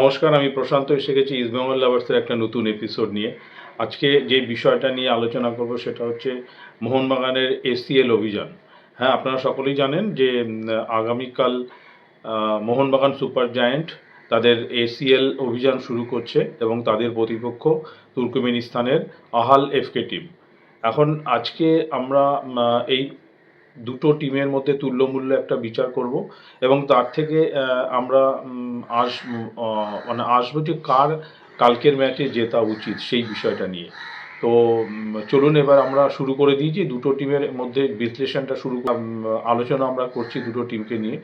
নমস্কার, আমি প্রশান্ত, এসে গেছি ইস্ট বেঙ্গল লাভার্সের একটা নতুন এপিসোড নিয়ে। আজকে যে বিষয়টা নিয়ে আলোচনা করব সেটা হচ্ছে মোহনবাগানের এসিএল অভিযান। হ্যাঁ আপনারা সকলেই জানেন যে আগামীকাল মোহনবাগান সুপার জায়ান্ট তাদের এসিএল অভিযান শুরু করছে এবং তাদের প্রতিপক্ষ তুর্কমেনিস্তানের আহাল এফকে টিম। এখন আজকে আমরা এই দুটো টিমের মধ্যে তুল্যমূল্য একটা বিচার করব এবং তার থেকে আমরা আস মানে আসব যে কার কালকের ম্যাচে জেতা উচিত সেই বিষয়টা নিয়ে। তো চলুন এবার আমরা শুরু করে দিয়েছি দুটো টিমের মধ্যে বিশ্লেষণটা শুরু আলোচনা আমরা করছি দুটো টিমকে নিয়ে।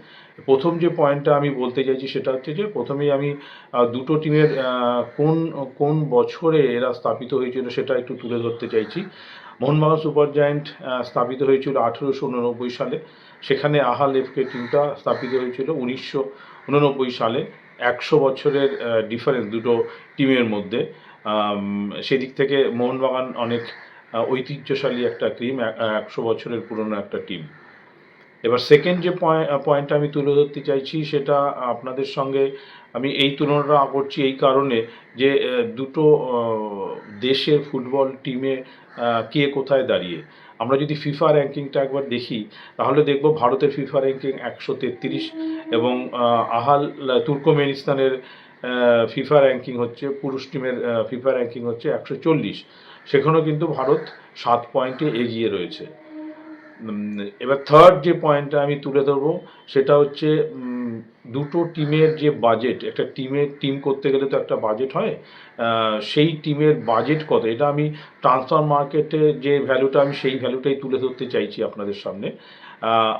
প্রথম যে পয়েন্টটা আমি বলতে চাইছি সেটা হচ্ছে যে প্রথমেই আমি দুটো টিমের কোন কোন বছরে এরা স্থাপিত হয়েছিল সেটা একটু তুলে ধরতে চাইছি। মোহনবাগান সুপার জায়ান্ট আহ, স্থাপিত হয়েছিল আঠেরোশো উননব্বই সালে। সেখানে আহাল এফকে টিমটা স্থাপিত হয়েছিল উনিশশো উননব্বই সালে। একশো বছরের ডিফারেন্স দুটো টিমের মধ্যে। সেদিক থেকে মোহনবাগান অনেক ঐতিহ্যশালী একটা টিম একশো বছরের পুরনো একটা টিম এবার সেকেন্ড যে পয়েন্টটা আমি তুলে ধরতে চাইছি সেটা আপনাদের সঙ্গে আমি এই তুলনাটা করছি এই কারণে যে দুটো দেশের ফুটবল টিমে কে কোথায় দাঁড়িয়ে। আমরা যদি ফিফা র্যাঙ্কিংটা একবার দেখি, তাহলে দেখব ভারতের ফিফা র্যাঙ্কিং একশো তেত্রিশ এবং আহাল তুর্কমেনিস্তানের ফিফা র্যাঙ্কিং হচ্ছে, পুরুষ টিমের ফিফা র্যাঙ্কিং হচ্ছে একশো চল্লিশ। সেখানেও কিন্তু ভারত সাত পয়েন্টে এগিয়ে রয়েছে। এবার থার্ড যে পয়েন্টটা আমি তুলে ধরবো, সেটা হচ্ছে দুটো টিমের যে বাজেট একটা টিমের টিম করতে গেলে তো একটা বাজেট হয় সেই টিমের বাজেট কত? এটা আমি ট্রান্সফার মার্কেটে যে ভ্যালুটা আমি সেই ভ্যালুটাই তুলে ধরতে চাইছি আপনাদের সামনে।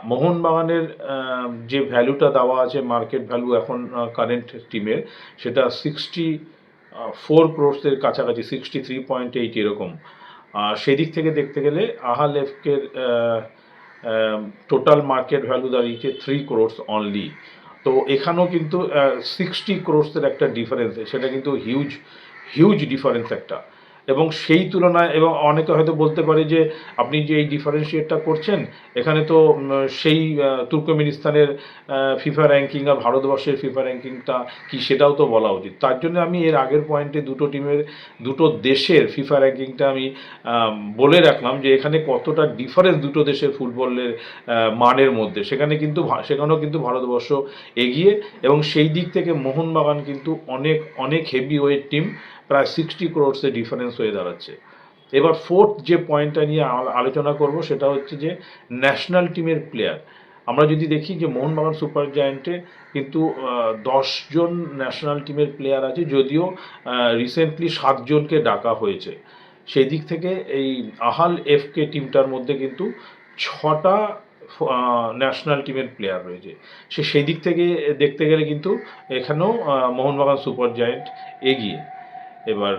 মোহনবাগানের আহ, যে ভ্যালুটা দেওয়া আছে মার্কেট ভ্যালু এখন কারেন্ট টিমের সেটা সিক্সটি ফোর ক্রোর্সের কাছাকাছি সিক্সটি থ্রি পয়েন্ট এইট এরকম সেদিক থেকে দেখতে গেলে আহাল এফকের টোটাল মার্কেট ভ্যালু দাঁড়িয়েছে থ্রি ক্রোর্স অনলি তো এখানেও কিন্তু সিক্সটি ক্রোর্সের একটা ডিফারেন্স সেটা কিন্তু হিউজ হিউজ ডিফারেন্স একটা। এবং সেই তুলনায়, এবং অনেকে হয়তো বলতে পারে যে আপনি যে এই ডিফারেন্সিয়েটটা করছেন, এখানে তো সেই তুর্কমেনিস্তানের ফিফা র্যাঙ্কিং আর ভারতবর্ষের ফিফা র্যাঙ্কিংটা কি সেটাও তো বলা উচিত। তার জন্য আমি এর আগের পয়েন্টে দুটো টিমের দুটো দেশের ফিফা র্যাঙ্কিংটা আমি বলে রাখলাম যে এখানে কতটা ডিফারেন্স দুটো দেশের ফুটবলের মানের মধ্যে। সেখানে কিন্তু সেখানেও কিন্তু ভারতবর্ষ এগিয়ে, এবং সেই দিক থেকে মোহনবাগান কিন্তু অনেক অনেক হেভি ওয়েট টিম প্রায় সিক্সটি ক্রোর্সের ডিফারেন্স হয়ে দাঁড়াচ্ছে। এবার ফোর্থ যে পয়েন্টটা নিয়ে আলোচনা করব সেটা হচ্ছে যে ন্যাশনাল টিমের প্লেয়ার আমরা যদি দেখি যে মোহনবাগান সুপার জায়েন্টে কিন্তু দশজন ন্যাশনাল টিমের প্লেয়ার আছে যদিও রিসেন্টলি সাতজনকে ডাকা হয়েছে। সেই দিক থেকে এই আহাল এফকে টিমটার মধ্যে কিন্তু ছটা ন্যাশনাল টিমের প্লেয়ার রয়েছে। সে সেই দিক থেকে দেখতে গেলে কিন্তু এখানেও মোহনবাগান সুপার জায়ান্ট এগিয়ে। এবার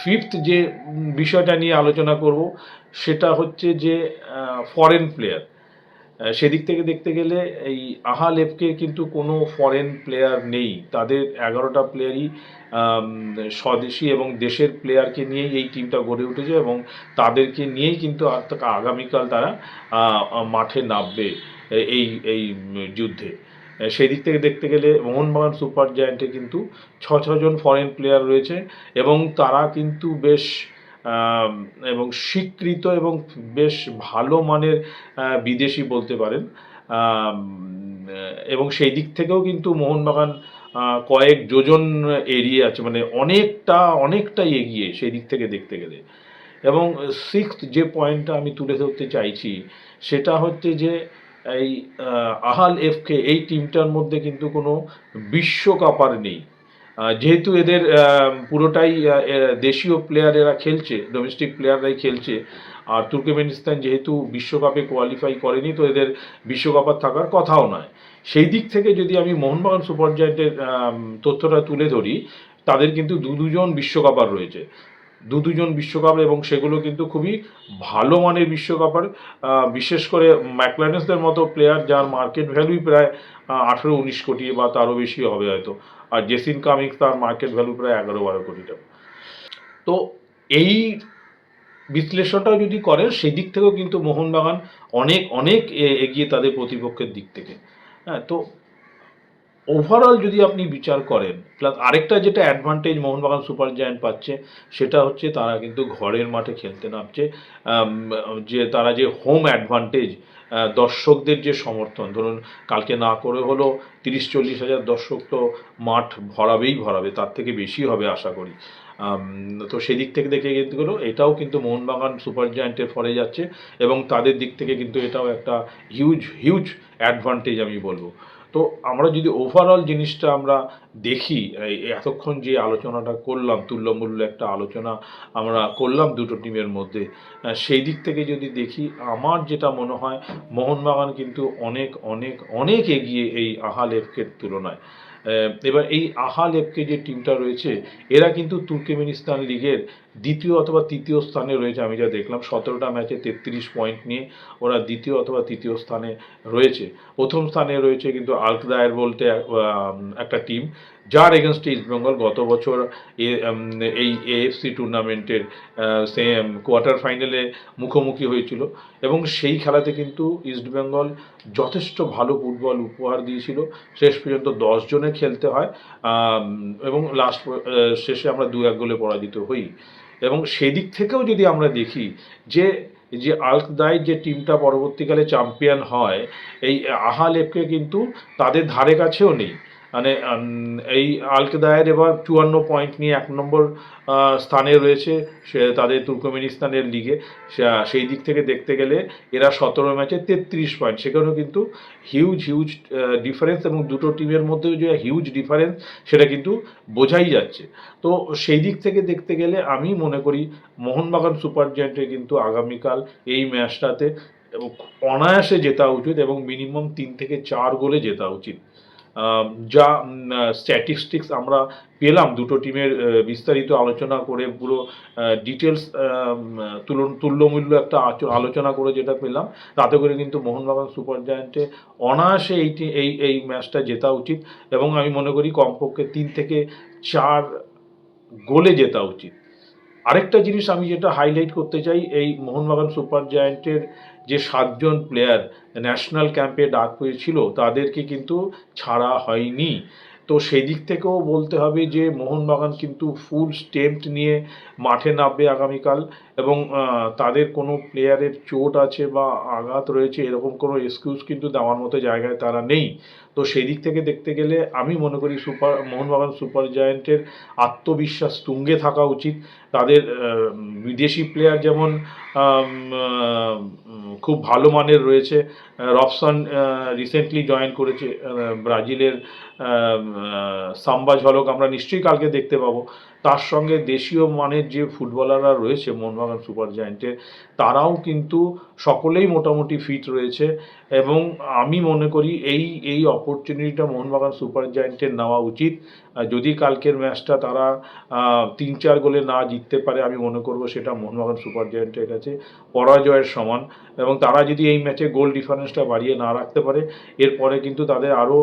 ফিফথ যে বিষয়টা নিয়ে আলোচনা করব, সেটা হচ্ছে যে ফরেন প্লেয়ার সেদিক থেকে দেখতে গেলে এই আহা এফকে কিন্তু কোনো ফরেন প্লেয়ার নেই। তাদের এগারোটা প্লেয়ারই স্বদেশি এবং দেশের প্লেয়ারকে নিয়েই এই টিমটা গড়ে উঠেছে এবং তাদেরকে নিয়েই কিন্তু আগামীকাল তারা মাঠে নামবে এই এই যুদ্ধে। সেই দিক থেকে দেখতে গেলে মোহনবাগান সুপার জায়ান্টে কিন্তু ছ ছজন ফরেন প্লেয়ার রয়েছে এবং তারা কিন্তু বেশ এবং স্বীকৃত এবং বেশ ভালো মানের বিদেশি বলতে পারেন। এবং সেই দিক থেকেও কিন্তু মোহনবাগান কয়েক যোজন এরিয়ে আছে মানে অনেকটা অনেকটাই এগিয়ে সেই দিক থেকে দেখতে গেলে। এবং সিক্সথ যে পয়েন্টটা আমি তুলে ধরতে চাইছি, সেটা হচ্ছে যে এই আহ, আহাল এফকে এই টিমটার মধ্যে কিন্তু কোনো বিশ্বকাপার নেই। যেহেতু এদের পুরোটাই দেশীয় প্লেয়ার এরা খেলছে ডোমেস্টিক প্লেয়াররাই খেলছে আর তুর্কমেনিস্তান যেহেতু বিশ্বকাপে কোয়ালিফাই করেনি তো এদের বিশ্বকাপার থাকার কথাও নয়। সেই দিক থেকে যদি আমি মোহনবাগান সুপার জায়েন্টের তথ্যটা তুলে ধরি তাদের কিন্তু দু দুজন বিশ্বকাপার রয়েছে। দু দুজন বিশ্বকাপ এবং সেগুলো কিন্তু খুবই ভালো মানের বিশ্বকাপের বিশেষ করে ম্যাকলারেন্সদের মতো প্লেয়ার যার মার্কেট ভ্যালুই প্রায় আঠেরো উনিশ কোটি বা তারও বেশি হবে হয়তো। আর জেসিন কামিংস তার মার্কেট ভ্যালু প্রায় এগারো বারো কোটি টাকা। তো এই বিশ্লেষণটাও যদি করেন সেই দিক থেকেও কিন্তু মোহনবাগান অনেক অনেক এগিয়ে তাদের প্রতিপক্ষের দিক থেকে। হ্যাঁ তো ওভারঅল যদি আপনি বিচার করেন প্লাস আরেকটা যেটা অ্যাডভান্টেজ মোহনবাগান সুপার জায়ান্ট পাচ্ছে, সেটা হচ্ছে তারা কিন্তু ঘরের মাঠে খেলতে নামছে। যে তারা যে হোম অ্যাডভান্টেজ দর্শকদের যে সমর্থন, ধরুন কালকে না করে হলো তিরিশ চল্লিশ হাজার দর্শক তো মাঠ ভরাবেই ভরাবে, তার থেকে বেশি হবে আশা করি। তো সেদিক থেকে দেখে গেলো এটাও কিন্তু মোহনবাগান সুপার জায়ান্টের ফলে যাচ্ছে এবং তাদের দিক থেকে কিন্তু এটাও একটা হিউজ হিউজ অ্যাডভান্টেজ আমি বলব। তো আমরা যদি ওভারঅল জিনিসটা আমরা দেখি এতক্ষণ যে আলোচনাটা করলাম তুল্যমূল্য একটা আলোচনা আমরা করলাম দুটো টিমের মধ্যে সেই দিক থেকে যদি দেখি আমার যেটা মনে হয় মোহনবাগান কিন্তু অনেক অনেক অনেক এগিয়ে এই আহাল এফকের তুলনায়। আহ, এবার এই আহাল এফকে যে টিমটা রয়েছে, এরা কিন্তু তুর্কমেনিস্তান লিগের দ্বিতীয় অথবা তৃতীয় স্থানে রয়েছে, আমি যা দেখলাম। সতেরোটা ম্যাচে তেত্রিশ পয়েন্ট নিয়ে ওরা দ্বিতীয় অথবা তৃতীয় স্থানে রয়েছে। প্রথম স্থানে রয়েছে কিন্তু আলকদায়ের বলতে একটা টিম যার এগেনস্টে ইস্টবেঙ্গল গত বছর এই এএফসি টুর্নামেন্টের সেম কোয়ার্টার ফাইনালে মুখোমুখি হয়েছিল এবং সেই খেলাতে কিন্তু ইস্টবেঙ্গল যথেষ্ট ভালো ফুটবল উপহার দিয়েছিল। শেষ পর্যন্ত দশ জনে খেলতে হয় এবং লাস্ট শেষে আমরা দু এক গোলে পরাজিত হই। এবং সেদিক থেকেও যদি আমরা দেখি যে যে আলকদাই যে টিমটা পরবর্তীকালে চ্যাম্পিয়ন হয়, এই আহালেপকে কিন্তু তাদের ধারে কাছেও নেই। মানে এই আলকদায়ের এবার চুয়ান্ন পয়েন্ট নিয়ে এক নম্বর স্থানে রয়েছে সে তাদের তুর্কমেনিস্তানের লিগে। সেই দিক থেকে দেখতে গেলে এরা সতেরো ম্যাচে তেত্রিশ পয়েন্ট সেখানেও কিন্তু হিউজ হিউজ ডিফারেন্স এবং দুটো টিমের মধ্যে যে হিউজ ডিফারেন্স সেটা কিন্তু বোঝাই যাচ্ছে। তো সেই দিক থেকে দেখতে গেলে আমি মনে করি মোহনবাগান সুপার জায়েন্টের কিন্তু আগামীকাল এই ম্যাচটাতে অনায়াসে জেতা উচিত এবং মিনিমাম তিন থেকে চার গোলে জেতা উচিত। যা স্ট্যাটিস্টিক্স আমরা পেলাম, দুটো টিমের বিস্তারিত আলোচনা করে পুরো ডিটেলস তুলন তুল্যমূল্য একটা আলোচনা করে যেটা পেলাম, তাতে করে কিন্তু মোহনবাগান সুপার জায়ান্টে অনায়াসে এই এই এই ম্যাচটা জেতা উচিত এবং আমি মনে করি কমপক্ষে তিন থেকে চার গোলে জেতা উচিত। আরেকটা জিনিস আমি যেটা হাইলাইট করতে চাই, এই মোহনবাগান সুপার জায়েন্টের যে সাতজন প্লেয়ার ন্যাশনাল ক্যাম্পে ডাক পেয়েছিল, তাদেরকে কিন্তু ছাড়া হয়নি। তো সেই দিক থেকেও বলতে হবে যে মোহনবাগান কিন্তু ফুল স্টেমট নিয়ে মাঠে নামবে আগামীকাল এবং তাদের কোনো প্লেয়ারের চোট আছে বা আঘাত রয়েছে এরকম কোনো এক্সকিউজ কিন্তু দেওয়ার মতো জায়গায় তারা নেই। তো সেই দিক থেকে দেখতে গেলে আমি মনে করি সুপার, মোহনবাগান সুপার জায়ান্টের আত্মবিশ্বাস তুঙ্গে থাকা উচিত। তাদের বিদেশি প্লেয়ার যেমন খুব ভালো মানের রয়েছে। রফসন রিসেন্টলি জয়েন করেছে ব্রাজিলের সাম্বা ঝলক আমরা নিশ্চয়ই কালকে দেখতে পাবো। তার সঙ্গে দেশীয় মানের যে ফুটবলাররা রয়েছে, মোহনবাগান সুপার জায়েন্টের, তারাও কিন্তু সকলেই মোটামুটি ফিট রয়েছে এবং আমি মনে করি এই এই অপরচুনিটিটা মোহনবাগান সুপার জায়েন্টের নেওয়া উচিত। যদি কালকের ম্যাচটা তারা তিন চার গোলে না জিততে পারে, আমি মনে করব সেটা মোহনবাগান সুপার জায়েন্টের কাছে পরাজয়ের সমান এবং তারা যদি এই ম্যাচে গোল ডিফারেন্সটা বাড়িয়ে না রাখতে পারে, এরপরে কিন্তু তাদের আরও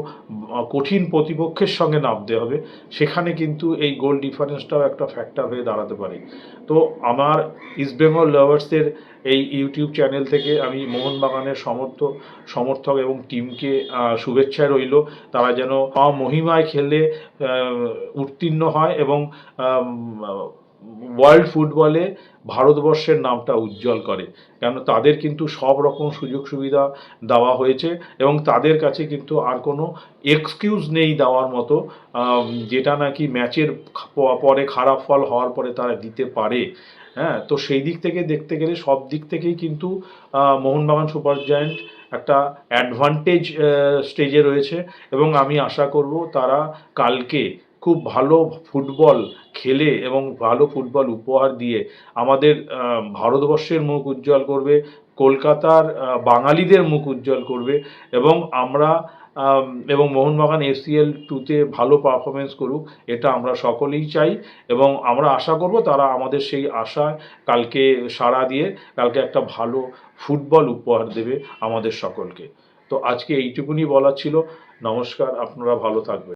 কঠিন প্রতিপক্ষের সঙ্গে নামতে হবে। সেখানে কিন্তু এই গোল ডিফারেন্সটাও একটা ফ্যাক্টর হয়ে দাঁড়াতে পারে। তো আমার ইস্টবেঙ্গল লাভার্সের এই ইউটিউব চ্যানেল থেকে আমি মোহনবাগানের সমর্থ, সমর্থক এবং টিমকে শুভেচ্ছা রইল। তারা যেন অমহিমায় খেলে উত্তীর্ণ হয় এবং ওয়ার্ল্ড ফুটবলে ভারতবর্ষের নামটা উজ্জ্বল করে। কেন তাদের কিন্তু সব রকম সুযোগ সুবিধা দেওয়া হয়েছে এবং তাদের কাছে কিন্তু আর কোনো এক্সকিউজ নেই দেওয়ার মতো যেটা নাকি ম্যাচের পরে খারাপ ফল হওয়ার পরে তারা দিতে পারে। হ্যাঁ তো সেই দিক থেকে দেখতে গেলে সব দিক থেকেই কিন্তু মোহনবাগান সুপার জায়েন্ট একটা অ্যাডভান্টেজ স্টেজে রয়েছে এবং আমি আশা করব তারা কালকে খুব ভালো ফুটবল খেলে এবং ভালো ফুটবল উপহার দিয়ে আমাদের ভারতবর্ষের মুখ উজ্জ্বল করবে, কলকাতার বাঙালিদের মুখ উজ্জ্বল করবে এবং আমরা এবং মোহনবাগান এসিএল টুতে ভালো পারফরমেন্স করুক, এটা আমরা সকলেই চাই এবং আমরা আশা করব তারা আমাদের সেই আশায় কালকে সাড়া দিয়ে কালকে একটা ভালো ফুটবল উপহার দেবে আমাদের সকলকে। তো আজকে এইটুকুনি বলার ছিল। নমস্কার, আপনারা ভালো থাকবেন।